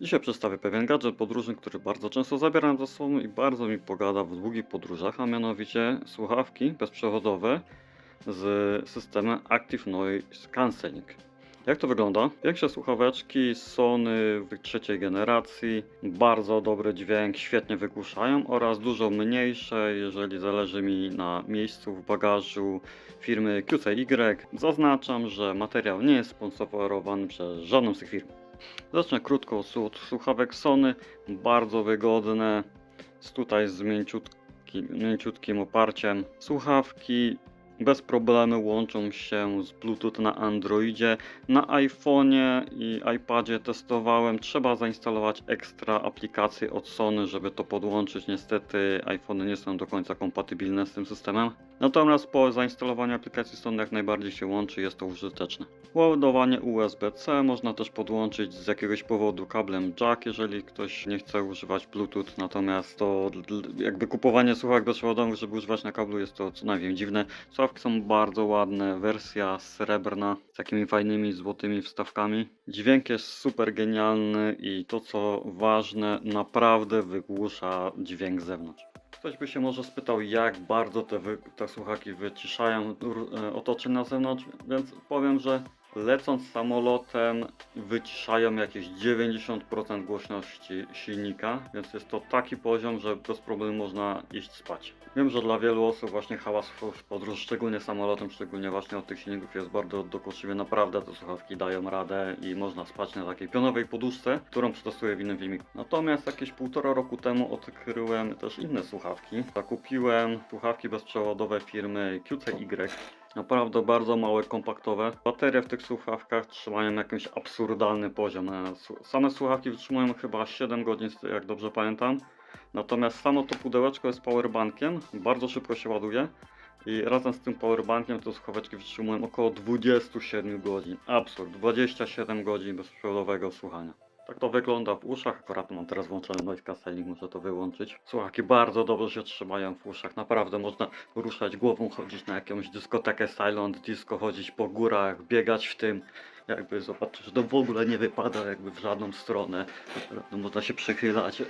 Dzisiaj przedstawię pewien gadżet podróżny, który bardzo często zabieram ze sobą i bardzo mi pogada w długich podróżach, a mianowicie słuchawki bezprzewodowe z systemem Active Noise Cancelling. Jak to wygląda? Większe słuchaweczki Sony trzeciej generacji, bardzo dobry dźwięk, świetnie wygłuszają oraz dużo mniejsze, jeżeli zależy mi na miejscu w bagażu firmy QCY. Zaznaczam, że materiał nie jest sponsorowany przez żadną z tych firm. Zacznę krótko od słuchawek Sony, bardzo wygodne, tutaj z mięciutkim, mięciutkim oparciem. Słuchawki bez problemu łączą się z Bluetooth na Androidzie. Na iPhone'ie i iPadzie testowałem, trzeba zainstalować ekstra aplikacje od Sony, żeby to podłączyć. Niestety iPhony nie są do końca kompatybilne z tym systemem. Natomiast po zainstalowaniu aplikacji Sony jak najbardziej się łączy, jest to użyteczne. Ładowanie USB-C można też podłączyć z jakiegoś powodu kablem jack, jeżeli ktoś nie chce używać Bluetooth, natomiast to jakby kupowanie słuchawek bezprzewodowych, żeby używać na kablu jest to co najmniej dziwne. Słuchawki są bardzo ładne, wersja srebrna z takimi fajnymi złotymi wstawkami. Dźwięk jest super genialny i to co ważne, naprawdę wygłusza dźwięk z zewnątrz. Ktoś by się może spytał, jak bardzo te, wy, te słuchawki wyciszają e, otoczenie na zewnątrz, więc powiem, że lecąc samolotem wyciszają jakieś 90% głośności silnika, więc jest to taki poziom, że bez problemu można iść spać. Wiem, że dla wielu osób właśnie hałas w podróż, szczególnie samolotem, szczególnie właśnie od tych silników jest bardzo dokuczliwy. Naprawdę te słuchawki dają radę i można spać na takiej pionowej poduszce, którą przetestuję w innym filmiku. Natomiast jakieś półtora roku temu odkryłem też inne słuchawki. Zakupiłem słuchawki bezprzewodowe firmy QCY. Naprawdę bardzo małe, kompaktowe. Baterie w tych słuchawkach trzymają jakiś absurdalny poziom. Same słuchawki wytrzymują chyba 7 godzin, jak dobrze pamiętam. Natomiast samo to pudełeczko jest powerbankiem, bardzo szybko się ładuje. I razem z tym powerbankiem te słuchaweczki wytrzymują około 27 godzin. Absurd, 27 godzin bezprzewodowego słuchania. Tak to wygląda w uszach. Akurat mam teraz włączony noise cancelling, muszę to wyłączyć. Słuchawki bardzo dobrze się trzymają w uszach. Naprawdę można ruszać głową, chodzić na jakąś dyskotekę silent disco, chodzić po górach, biegać w tym. Jakby zobaczyć, że to w ogóle nie wypada jakby w żadną stronę. Można się przechylać.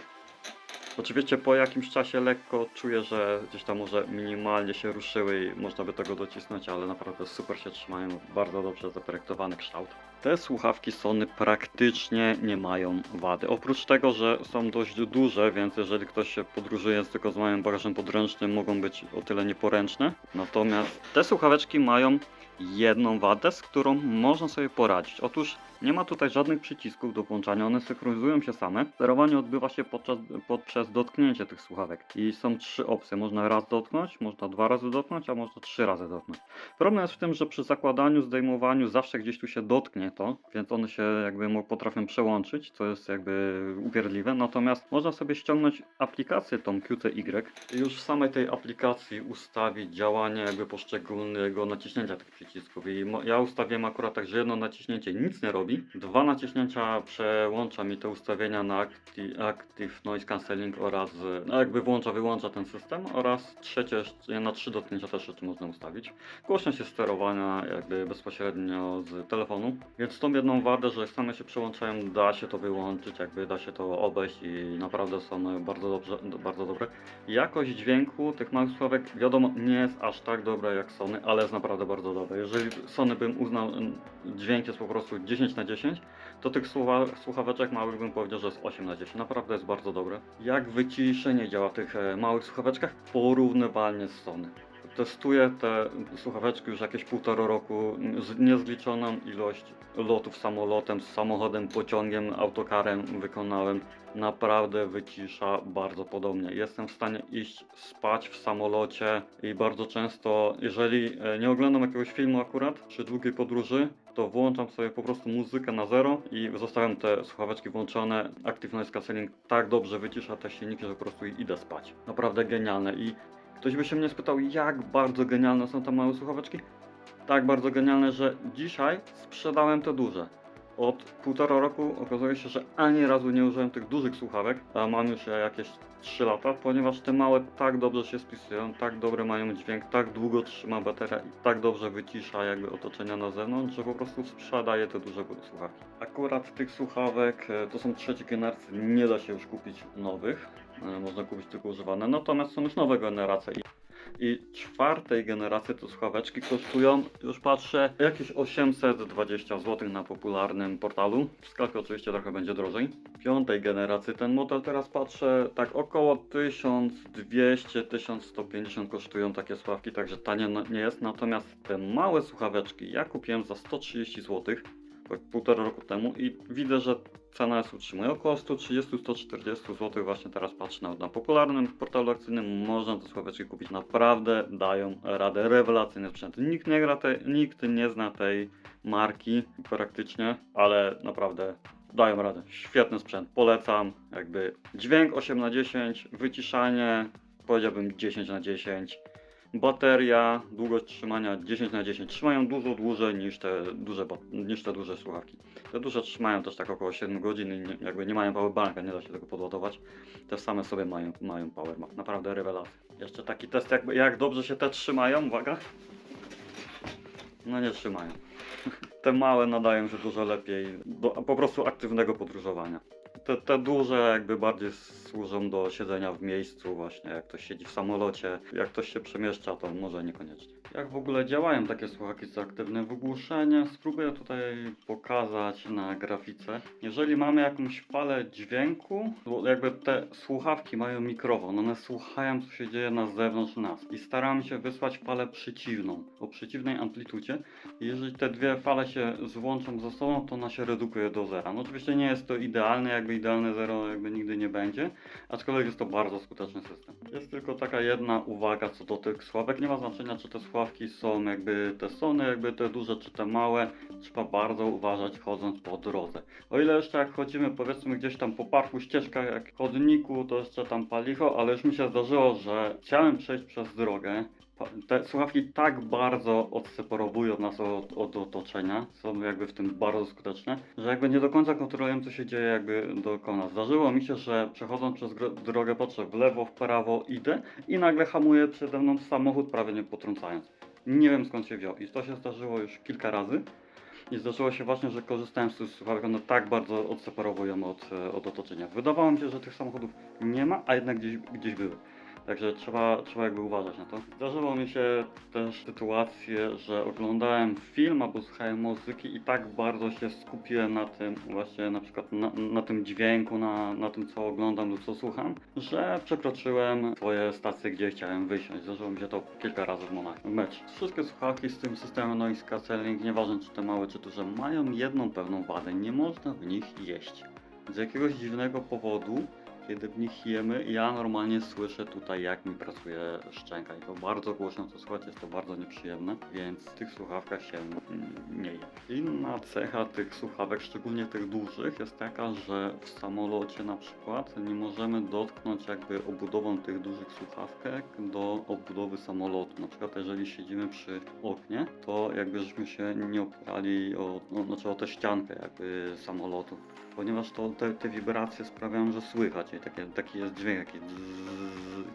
Oczywiście po jakimś czasie lekko czuję, że gdzieś tam może minimalnie się ruszyły i można by tego docisnąć, ale naprawdę super się trzymają, bardzo dobrze zaprojektowany kształt. Te słuchawki Sony praktycznie nie mają wady. Oprócz tego, że są dość duże, więc jeżeli ktoś się podróżuje tylko z małym bagażem podręcznym, mogą być o tyle nieporęczne. Natomiast te słuchaweczki mają jedną wadę, z którą można sobie poradzić. Otóż nie ma tutaj żadnych przycisków do włączania, one synchronizują się same. Sterowanie odbywa się podczas, poprzez dotknięcie tych słuchawek. I są trzy opcje. Można raz dotknąć, można dwa razy dotknąć, a można trzy razy dotknąć. Problem jest w tym, że przy zakładaniu, zdejmowaniu zawsze gdzieś tu się dotknie to, więc one się jakby potrafią przełączyć, co jest jakby upierdliwe. Natomiast można sobie ściągnąć aplikację tą QCY i już w samej tej aplikacji ustawić działanie jakby poszczególnego naciśnięcia tych przycisków. I mo- ja ustawiłem akurat tak, że jedno naciśnięcie nic nie robi, dwa naciśnięcia przełącza mi te ustawienia na Acti- Active Noise Cancelling oraz no jakby włącza, wyłącza ten system oraz trzecie na trzy dotknięcia też jeszcze można ustawić. Głośność jest sterowana jakby bezpośrednio z telefonu, więc tą jedną wadę, że same się przełączają, da się to wyłączyć, jakby da się to obejść i naprawdę są bardzo dobrze, bardzo dobre. Jakość dźwięku tych małych słuchawek, wiadomo, nie jest aż tak dobra jak Sony, ale jest naprawdę bardzo dobra. Jeżeli Sony bym uznał, dźwięk jest po prostu 10 na 10, to tych słucha, słuchaweczek małych bym powiedział, że jest 8 na 10. Naprawdę jest bardzo dobre. Jak wyciszenie działa w tych e, małych słuchaweczkach? Porównywalnie z Sony. Testuję te słuchaweczki już jakieś półtora roku, z niezliczoną ilość lotów samolotem, samochodem, pociągiem, autokarem wykonałem. Naprawdę wycisza bardzo podobnie. Jestem w stanie iść spać w samolocie i bardzo często, jeżeli e, nie oglądam jakiegoś filmu akurat, przy długiej podróży, to włączam sobie po prostu muzykę na zero i zostawiam te słuchaweczki włączone. Active Noise Cancelling tak dobrze wycisza te silniki, że po prostu idę spać. Naprawdę genialne i Ktoś by się mnie spytał, jak bardzo genialne są te małe słuchaweczki? Tak bardzo genialne, że dzisiaj sprzedałem te duże. Od półtora roku okazuje się, że ani razu nie użyłem tych dużych słuchawek, a mam już je jakieś 3 lata, ponieważ te małe tak dobrze się spisują, tak dobry mają dźwięk, tak długo trzyma bateria i tak dobrze wycisza jakby otoczenia na zewnątrz, że po prostu sprzedaje te duże słuchawki. Akurat tych słuchawek e, to są trzeciej generacji, nie da się już kupić nowych, e, można kupić tylko używane, natomiast są już nowe generacje i czwartej generacji te słuchaweczki kosztują, już patrzę, jakieś 820 zł na popularnym portalu. W sklepie oczywiście trochę będzie drożej. Piątej generacji ten model teraz patrzę, tak około 1200-1150 kosztują takie słuchawki, także tanie nie jest. Natomiast te małe słuchaweczki ja kupiłem za 130 zł tak półtora roku temu i widzę, że cena jest utrzymuje około 130-140 zł. Właśnie teraz patrzę na, na popularnym portalu akcyjnym. Można te słuchaweczki kupić. Naprawdę dają radę. Rewelacyjny sprzęt. Nikt nie, gra tej, nikt nie zna tej marki praktycznie, ale naprawdę dają radę. Świetny sprzęt. Polecam. Jakby dźwięk 8 na 10 wyciszanie powiedziałbym 10 na 10 Bateria, długość trzymania 10 na 10 trzymają dużo dłużej niż te duże, niż te duże słuchawki. Te duże trzymają też tak około 7 godzin i nie, jakby nie mają powerbanka, nie da się tego podładować. Te same sobie mają, mają powerbank. Naprawdę rewelacja. Jeszcze taki test, jakby, jak dobrze się te trzymają, uwaga. No nie trzymają. Te małe nadają się dużo lepiej do po prostu aktywnego podróżowania. Te, te duże jakby bardziej służą do siedzenia w miejscu właśnie, jak ktoś siedzi w samolocie, jak ktoś się przemieszcza, to może niekoniecznie. Jak w ogóle działają takie słuchawki aktywnym wygłuszeniem? Spróbuję tutaj pokazać na grafice. Jeżeli mamy jakąś falę dźwięku, jakby te słuchawki mają mikrofon, one słuchają co się dzieje na zewnątrz nas i staramy się wysłać falę przeciwną, o przeciwnej amplitudzie. I jeżeli te dwie fale się złączą ze sobą, to ona się redukuje do zera. No oczywiście nie jest to idealne, jakby idealne zero jakby nigdy nie będzie, aczkolwiek jest to bardzo skuteczny system. Jest tylko taka jedna uwaga co do tych słuchawek. Nie ma znaczenia, czy te są jakby te Sony, jakby te duże, czy te małe. Trzeba bardzo uważać chodząc po drodze. O ile jeszcze jak chodzimy powiedzmy gdzieś tam po parku, ścieżkach, jak chodniku, to jeszcze tam palicho, ale już mi się zdarzyło, że chciałem przejść przez drogę, te słuchawki tak bardzo odseparowują nas od, od otoczenia, są jakby w tym bardzo skuteczne, że jakby nie do końca kontrolują co się dzieje jakby dookoła nas. Zdarzyło mi się, że przechodząc przez drogę patrzę w lewo, w prawo, idę i nagle hamuje przede mną samochód prawie nie potrącając. Nie wiem skąd się wziął i to się zdarzyło już kilka razy. I zdarzyło się właśnie, że korzystałem z tych słuchawek, one tak bardzo odseparowują od, e, od otoczenia. Wydawało mi się, że tych samochodów nie ma, a jednak gdzieś, gdzieś były. Także trzeba, trzeba jakby uważać na to. Zdarzyło mi się też sytuację, że oglądałem film albo słuchałem muzyki i tak bardzo się skupiłem na tym, właśnie na przykład na, na tym dźwięku, na, na tym co oglądam lub co słucham, że przekroczyłem swoje stacje, gdzie chciałem wysiąść. Zdarzyło mi się to kilka razy w Monachium. Mecz. Wszystkie słuchawki z tym systemem noise cancelling, nieważne czy te małe czy duże, mają jedną pewną wadę. Nie można w nich jeść. Z jakiegoś dziwnego powodu kiedy w nich jemy, ja normalnie słyszę tutaj jak mi pracuje szczęka i to bardzo głośno to słuchać, jest to bardzo nieprzyjemne, więc w tych słuchawkach się nie je. Inna cecha tych słuchawek, szczególnie tych dużych, jest taka, że w samolocie na przykład nie możemy dotknąć jakby obudową tych dużych słuchawek do obudowy samolotu. Na przykład jeżeli siedzimy przy oknie, to jakby żeśmy się nie opierali o, no, znaczy o tę ściankę jakby samolotu ponieważ to, te, te wibracje sprawiają, że słychać taki jest dźwięk, taki dzz,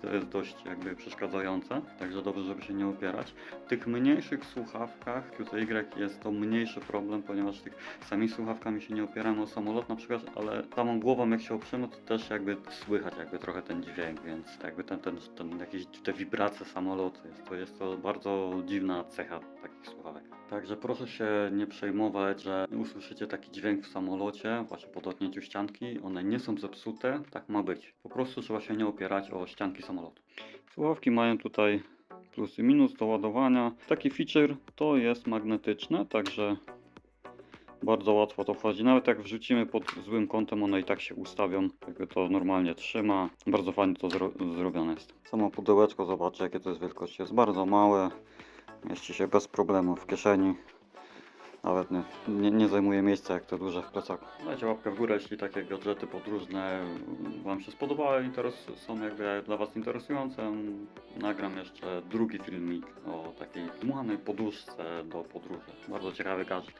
to jest dość jakby przeszkadzające, także dobrze, żeby się nie opierać. W tych mniejszych słuchawkach QTY jest to mniejszy problem, ponieważ tych samymi słuchawkami się nie opieramy o samolot na przykład, ale samą głową jak się oprzemy, to też jakby słychać jakby trochę ten dźwięk, więc jakby ten, ten, ten jakieś te wibracje samolotu, jest to, jest to bardzo dziwna cecha takich słuchawek. Także proszę się nie przejmować, że usłyszycie taki dźwięk w samolocie, właśnie po dotknięciu ścianki. One nie są zepsute, tak ma być. Po prostu trzeba się nie opierać o ścianki samolotu. Słuchawki mają tutaj plus i minus do ładowania. Taki feature to jest magnetyczne, także bardzo łatwo to wchodzi. Nawet jak wrzucimy pod złym kątem, one i tak się ustawią. Jakby to normalnie trzyma. Bardzo fajnie to zro zrobione jest. Samo pudełeczko, zobaczcie jakie to jest wielkości. Jest bardzo małe. Mieści się bez problemu w kieszeni. Nawet nie, nie, nie zajmuje miejsca jak te duże w plecaku. Dajcie łapkę w górę, jeśli takie gadżety podróżne Wam się spodobały, interes, są jakby dla Was interesujące. Nagram jeszcze drugi filmik o takiej dmuchanej poduszce do podróży. Bardzo ciekawy gadżet.